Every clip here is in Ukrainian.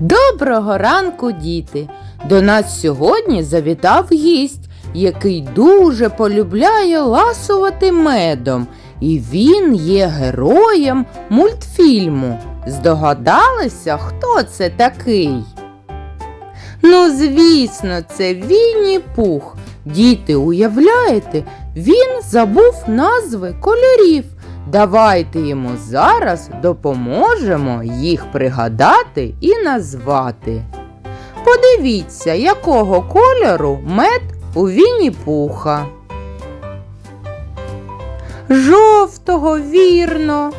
Доброго ранку, діти! До нас сьогодні завітав гість, який дуже полюбляє ласувати медом, і він є героєм мультфільму. Здогадалися, хто це такий? Ну, звісно, це Вінні Пух. Діти, уявляєте, він забув назви кольорів. Давайте йому зараз допоможемо їх пригадати і назвати. Подивіться, якого кольору мед у Вінні Пуха. Жовтого, вірно.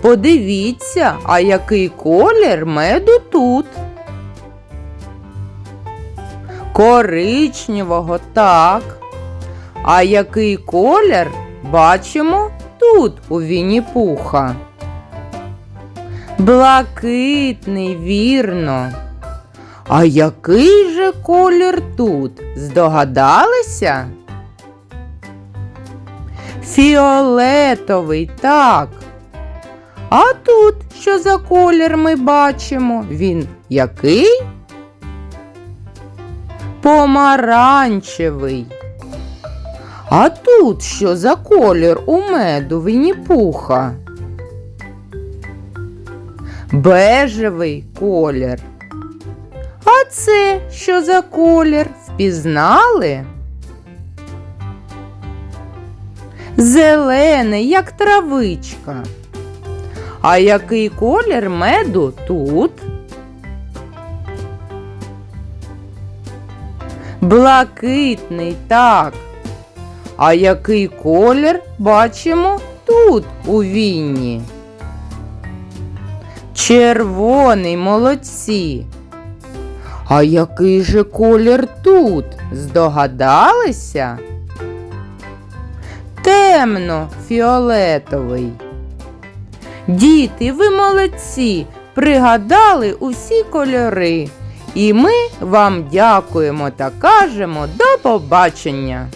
Подивіться, а який колір меду тут. Коричневого, так. А який колір бачимо тут у Вінні Пуха? Блакитний, вірно. А який же колір тут? Здогадалися? Фіолетовий, так. А тут що за колір ми бачимо? Він який? Помаранчевий. А тут що за колір у меду Вінні-Пуха? Бежевий колір. А це що за колір? Впізнали? Зелений, як травичка. А який колір меду тут? Блакитний, так. А який колір бачимо тут у вінні? Червоний молодці. А який же колір тут? Здогадалися? Темно фіолетовий. Діти, ви молодці, пригадали усі кольори. І ми вам дякуємо та кажемо до побачення.